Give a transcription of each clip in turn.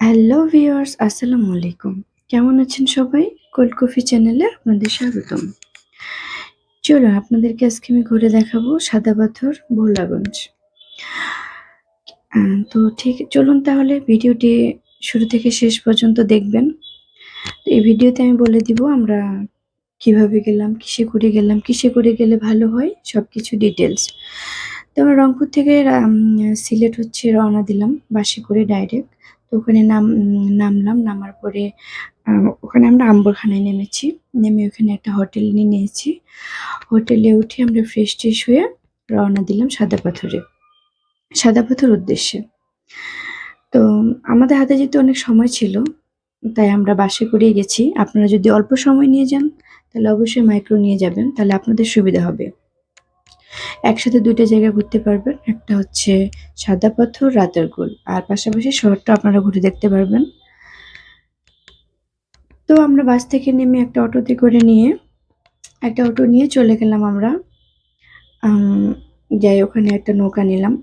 Hello viewers আসসালামু আলাইকুম কেমন আছেন সবাই? কোল্ড কফি চ্যানেলে আপনাদের স্বাগতম। চলুন, আপনাদেরকে আজকে আমি ঘুরে দেখাবো সাদা পাথর, ভোলাগঞ্জ। তো ঠিক, চলুন তাহলে ভিডিওটি শুরু থেকে শেষ পর্যন্ত দেখবেন। এই ভিডিওতে আমি বলে দিব আমরা কীভাবে গেলাম, কিসে করে গেলাম, কিসে করে গেলে ভালো হয় সব কিছু ডিটেলস তো আমরা রংপুর থেকে সিলেট হচ্ছে রওনা দিলাম, বাসে করে ডাইরেক্ট তো ওখানে নাম, নামলাম, নামার পরে ওখানে আমরা আম্বরখানায় নেমেছি। নেমে ওখানে একটা হোটেল নিয়ে নিয়েছি। হোটেলে উঠে আমরা ফ্রেশ ট্রেশ হয়ে রওনা দিলাম সাদা পাথরে। সাদা পাথর উদ্দেশ্যে। তো আমাদের হাতে যেহেতু অনেক সময় ছিল, তাই আমরা বাসে করেই গেছি। আপনারা যদি অল্প সময় নিয়ে যান, তাহলে অবশ্যই মাইক্রো নিয়ে যাবেন, তাহলে আপনাদের সুবিধা হবে। একসাথে দুইটা জায়গা ঘুরতে পারবেন। একটা হচ্ছে সাদা পাথর রাতের গোল। আর পাশাপাশি শহরটা আপনারা ঘুরে দেখতে পারবেন। তো আমরা বাস থেকে নেমে একটা অটোতে করে নিয়ে একটা অটো নিয়ে চলে গেলাম আমরা। আম, যাই ওখানে একটা নৌকা নিলাম।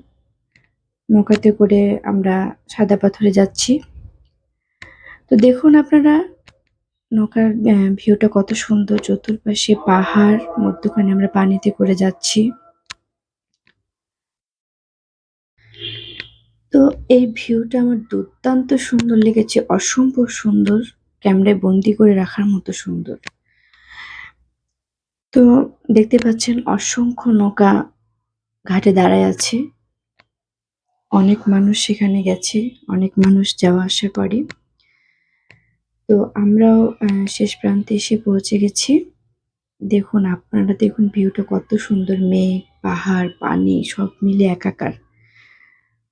নৌকাতে করে আমরা সাদা পাথরে যাচ্ছি। তো দেখুন আপনারা নৌকার ভিউটা কত সুন্দর। চতুর্পাশে পাহাড় মধ্যখানে আমরা পানিতে করে যাচ্ছি। তো এই ভিউটা আমার দুর্দান্ত সুন্দর লেগেছে, অসম্ভব সুন্দর। ক্যামেরায় বন্দি করে রাখার মতো সুন্দর। তো দেখতে পাচ্ছেন অসংখ্য নৌকা ঘাটে দাঁড়ায় আছে। অনেক মানুষ সেখানে গেছে, অনেক মানুষ যাওয়া আসা করে। তো আমরাও শেষ প্রান্তে এসে পৌঁছে গেছি। দেখুন, আপনারা দেখুন ভিউটা কত সুন্দর, মেঘ, পাহাড়, পানি, সব মিলে একাকার।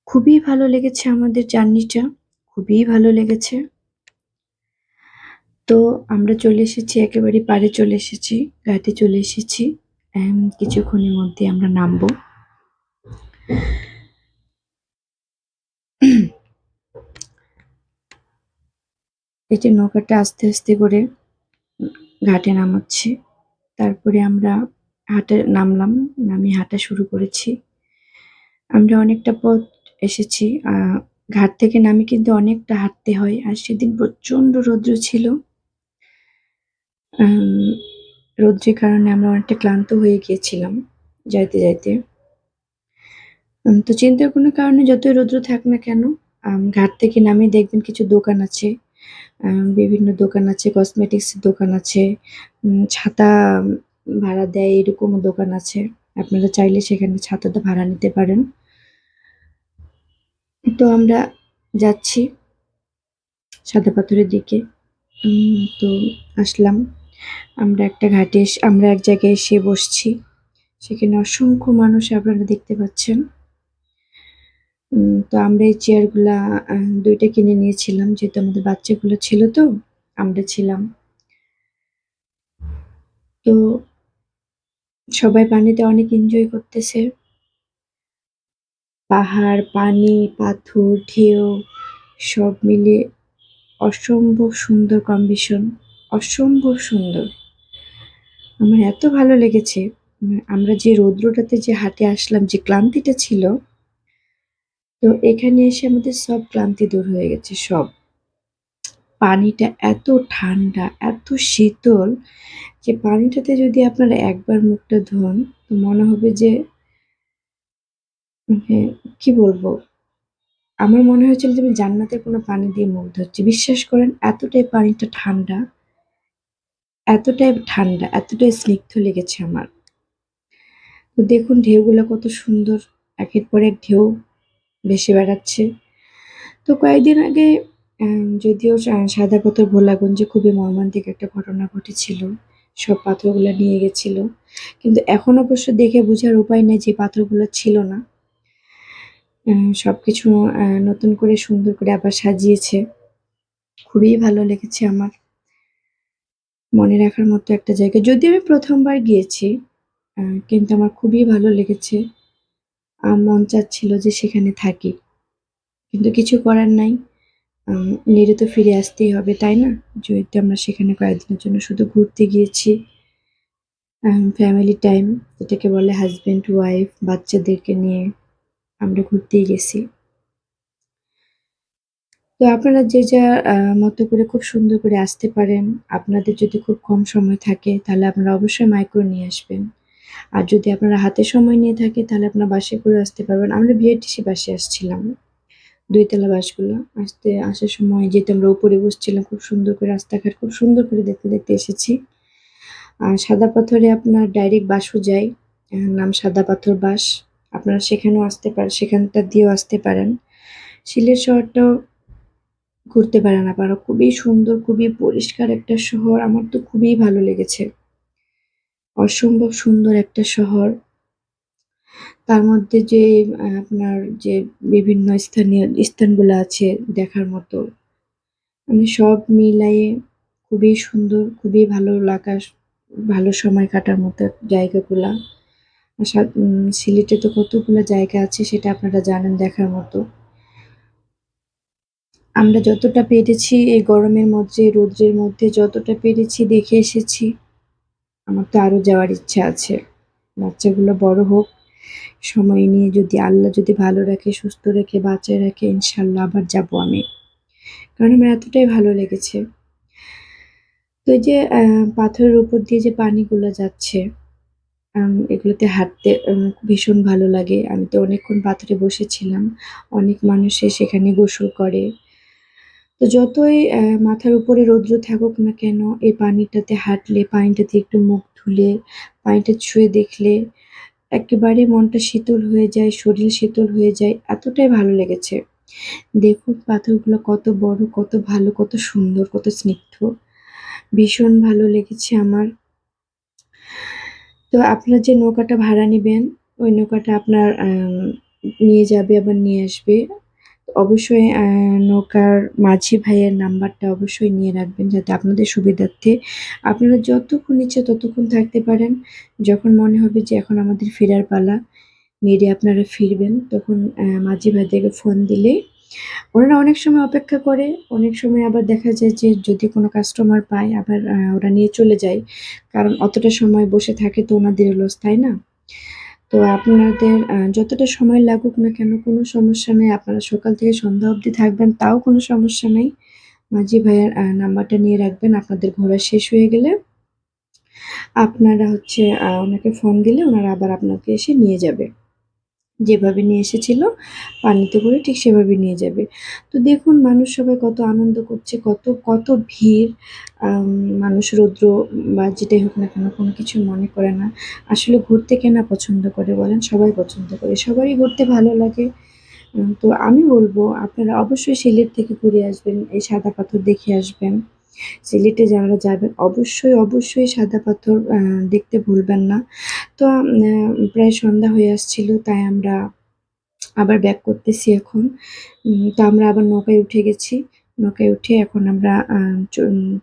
খুবই ভালো লেগেছে আমাদের জার্নিটা, খুবই ভালো লেগেছে। তো আমরা চলে এসেছি, একেবারে পাড়ে চলে এসেছি ঘাটে চলে এসেছি কিছুক্ষণের মধ্যে আমরা নামবো। যে নৌকাটা আস্তে আস্তে করে ঘাটে নামাচ্ছি, তারপরে আমরা হাটে নামলাম নামি হাঁটা শুরু করেছি। আমরা অনেকটা পথ এসেছি। ঘাট থেকে নামি কিন্তু অনেকটা হাঁটতে হয় আর সেদিন প্রচণ্ড রৌদ্র ছিল। রৌদ্রের কারণে আমরা অনেকটা ক্লান্ত হয়ে গিয়েছিলাম যাইতে যাইতে। তো চিন্তার কোনো কারণে যতই রৌদ্র থাক না কেন ঘাট থেকে নামিয়ে দেখবেন কিছু দোকান আছে। বিভিন্ন দোকান আছে কসমেটিক্স দোকান আছে। ছাতা ভাড়া দেয় এরকমও দোকান আছে। আপনারা চাইলে সেখানে ছাতাটা ভাড়া নিতে পারেন। তো আমরা যাচ্ছি সাদা পাথরের দিকে। তো আসলাম। আমরা একটা ঘাটে আমরা এক জায়গায় এসে বসছি। সেখানে অসংখ্য মানুষ আপনারা দেখতে পাচ্ছেন। তো আমরা এই চেয়ারগুলা দুইটা কিনে নিয়েছিলাম। যেহেতু আমাদের বাচ্চাগুলো ছিল তো, আমরা ছিলাম। তো সবাই পানিতে অনেক এনজয় করতেছে। পাহাড়, পানি, পাথর, ঢেউ, সব মিলিয়ে অসম্ভব সুন্দর কম্বিশন অসম্ভব সুন্দর। আমার এত ভালো লেগেছে। আমরা যে রৌদ্রটাতে যে হাটে আসলাম, যে ক্লান্তিটা ছিল, তো এখানে এসে আমাদের সব ক্লান্তি দূর হয়ে গেছে, সব। পানিটা এত ঠান্ডা, এত শীতল যে পানিটাতে যদি আপনারা একবার মুখটা ধোন, তো মনে হবে যে মানে কি বলব? আমার মনে হয়েছিল যে আমি জান্নাতের কোনো পানি দিয়ে মুখ ধুচ্ছি বিশ্বাস করেন, এতটাই পানিটা ঠান্ডা, এতটাই ঠান্ডা, এতটাই স্নিগ্ধ লেগেছে আমার। তো দেখুন ঢেউগুলো কত সুন্দর, একের পর এক ঢেউ ভেসে বেড়াচ্ছে। তো কয়েকদিন আগে যদিও সা- সাদা পাথর ভোলাগঞ্জে খুবই মর্মান্তিক একটা ঘটনা ঘটেছিল, সব পাথরগুলো নিয়ে গেছিল। কিন্তু এখন অবশ্য দেখে বোঝার উপায় নেই যে পাথরগুলো ছিল না। আহ, সবকিছু আহ, নতুন করে সুন্দর করে আবার সাজিয়েছে। খুবই ভালো লেগেছে আমার। মনে রাখার মতো একটা জায়গা। যদিও আমি প্রথমবার গিয়েছি কিন্তু আমার খুবই ভালো লেগেছে। মন চাচ্ছিল যে সেখানে থাকি। কিন্তু কিছু করার নাই। নেড়ে তো ফিরে আসতেই হবে তাই না? যেহেতু আমরা সেখানে কয়েকদিনের জন্য শুধু ঘুরতে গিয়েছি। ফ্যামিলি টাইম যেটাকে বলে হাজবেন্ড ওয়াইফ বাচ্চাদেরকে নিয়ে। আমরা ঘুরতেই গেছি তো আপনারা যে আ মতো করে খুব সুন্দর করে আসতে পারেন। আপনাদের যদি খুব কম সময় থাকে তাহলে আপনারা অবশ্যই মাইক্রো নিয়ে আসবেন। আর যদি আপনারা হাতে সময় নিয়ে থাকে তাহলে আপনারা বাসে করে আসতে পারবেন। আমরা বিআরটিসি বাসে আসছিলাম। ২ তলা বাসগুলো। আসতে আসার সময় যেহেতু আমরা উপরে বসছিলাম খুব সুন্দর করে রাস্তাঘাট খুব সুন্দর করে দেখতে, দেখতে এসেছি। আর সাদা পাথরে আপনার ডাইরেক্ট বাসও যায়। নাম সাদা পাথর বাস। আপনারা সেখানেও আসতে পারেন সেখানটা দিয়েও আসতে পারেন। সিলেট শহরটাও ঘুরতে পারেন আপনারা। খুবই সুন্দর, খুবই পরিষ্কার একটা শহর। আমার তো খুবই ভালো লেগেছে। অসম্ভব সুন্দর একটা শহর। তার মধ্যে যে আপনার যে বিভিন্ন স্থানীয় স্থানগুলো আছে দেখার মতো। মানে সব মিলাইয়ে খুবই সুন্দর, খুবই ভালো লাগা ভালো সময় কাটার মতো জায়গাগুলা। সিলেটে তো কতগুলো জায়গা আছে সেটা আপনারা জানেন দেখার মতো। আমরা যতটা পেরেছি এই গরমের মধ্যে, রৌদ্রের মধ্যে যতটা পেরেছি দেখে এসেছি। আমার তো আরও যাওয়ার ইচ্ছা আছে। বাচ্চাগুলো বড় হোক। সময় নিয়ে যদি আল্লাহ যদি ভালো রাখে, সুস্থ রেখে, বাঁচায় রাখে ইনশাল্লাহ আবার যাব আমি। কারণ আমার এতটাই ভালো লেগেছে। তো যে পাথরের উপর দিয়ে যে পানিগুলো যাচ্ছে, এগুলোতে হাঁটতে ভীষণ ভালো লাগে। আমি তো অনেকক্ষণ পাথরে বসেছিলাম। অনেক মানুষে সেখানে গোসল করে। তো যতই মাথার উপরে রৌদ্র থাকুক না কেন, এই পানিটাতে হাঁটলে, পানিটাতে একটু মুখ ধুলে, পানিটা ছুঁয়ে দেখলে একেবারে মনটা শীতল হয়ে যায়, শরীর শীতল হয়ে যায়। এতটাই ভালো লেগেছে। দেখুন পাথরগুলো কত বড়, কত ভালো, কত সুন্দর, কত স্নিগ্ধ। ভীষণ ভালো লেগেছে আমার। তো আপনার যে নৌকাটা ভাড়া নিবেন, ওই নৌকাটা আপনার নিয়ে যাবে আবার নিয়ে আসবে। অবশ্যই নৌকার মাঝি ভাইয়ের নাম্বারটা অবশ্যই নিয়ে রাখবেন যাতে আপনাদের সুবিধার্থে আপনারা যতক্ষণ ইচ্ছা ততক্ষণ থাকতে পারেন। যখন মনে হবে যে এখন আমাদের ফেরার পালা, নেড়ে আপনারা ফিরবেন তখন মাঝি ভাইদেরকে ফোন দিলে ওনারা অনেক সময় অপেক্ষা করে, অনেক সময় আবার দেখা যায় যে যদি কোনো কাস্টমার পায় আবার ওরা নিয়ে চলে যায়। কারণ অতটা সময় বসে থাকে তো ওনাদের লস, তাই না? তো আপনাদের যতটা সময় লাগুক না কেন কোনো সমস্যা নেই। আপনারা সকাল থেকে সন্ধ্যা অবধি থাকবেন তাও কোনো সমস্যা নেই মাঝি ভাইয়ার নাম্বারটা নিয়ে রাখবেন। আপনাদের ঘোরা শেষ হয়ে গেলে আপনারা হচ্ছে ওনাকে ফোন দিলে ওনারা আবার আপনাকে এসে নিয়ে যাবে। যেভাবে নিয়ে এসেছিল পানিতে করে ঠিক সেভাবে নিয়ে যাবে। তো দেখুন মানুষ সবাই কত আনন্দ করছে, কত, কত ভিড়। মানুষ রৌদ্র বা যেটাই হোক না কেন কোনো কিছু মনে করে না। আসলে ঘুরতে কেনা পছন্দ করে বলেন? সবাই পছন্দ করে। সবারই ঘুরতে ভালো লাগে। তো আমি বলব আপনারা অবশ্যই সিলেট থেকে ঘুরে আসবেন। এই সাদা পাথর দেখে আসবেন। সিলেটে যারা যাবেন অবশ্যই, অবশ্যই সাদা পাথর দেখতে ভুলবেন না। তো প্রায় সন্ধ্যা হয়ে আসছিল তাই আমরা আবার ব্যাক করতেছি এখন। তো আমরা আবার নৌকায় উঠে গেছি। নৌকায় উঠে এখন আমরা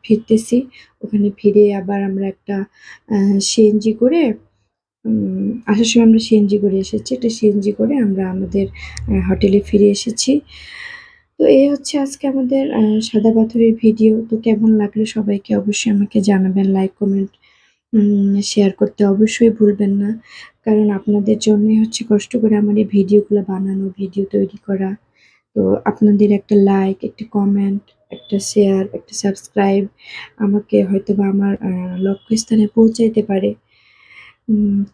ফিরতেছি। ওখানে ফিরে আবার আমরা একটা সিএনজি করে আসার সময় আমরা সিএনজি করে এসেছি। একটা সিএনজি করে আমরা আমাদের হোটেলে ফিরে এসেছি। তো এই হচ্ছে আজকে আমাদের সাদা পাথরের ভিডিও। তো কেমন লাগল সবাইকে অবশ্যই আমাকে জানাবেন। লাইক, কমেন্ট, শেয়ার করতে অবশ্যই ভুলবেন না। কারণ আপনাদের জন্যই হচ্ছে কষ্ট করে আমার এই ভিডিওগুলো বানানো, ভিডিও তৈরি করা। তো আপনাদের একটা লাইক, একটা কমেন্ট, একটা শেয়ার, একটা সাবস্ক্রাইব আমাকে হয়তোবা আমার আ লক্ষ্যস্থানে পৌঁছাইতে পারে।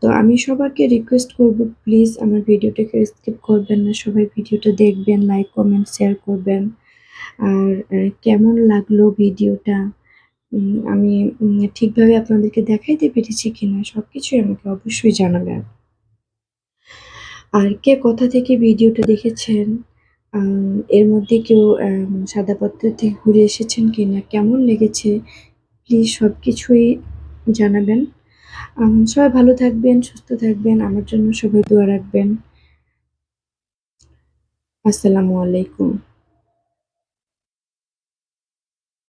তো আমি সবাইকে রিকোয়েস্ট করব প্লিজ আমার ভিডিওটাকে স্কিপ করবেন না। সবাই ভিডিওটা দেখবেন, লাইক, কমেন্ট, শেয়ার করবেন। আর কেমন লাগল ভিডিওটা আমি ঠিকভাবে আপনাদেরকে দেখাইতে পেরেছি কিনা সবকিছুই আমাকে অবশ্যই জানাবেন। আর কে কোথা থেকে ভিডিওটা দেখেছেন, এর মধ্যে কেউ সাদা পাথর থেকে ঘুরে এসেছেন কিনা, কেমন লেগেছে প্লিজ সব কিছুই জানাবেন। সবাই ভালো থাকবেন, সুস্থ থাকবেন। আমার জন্য সবাই দোয়া রাখবেন। আসসালামু আলাইকুম।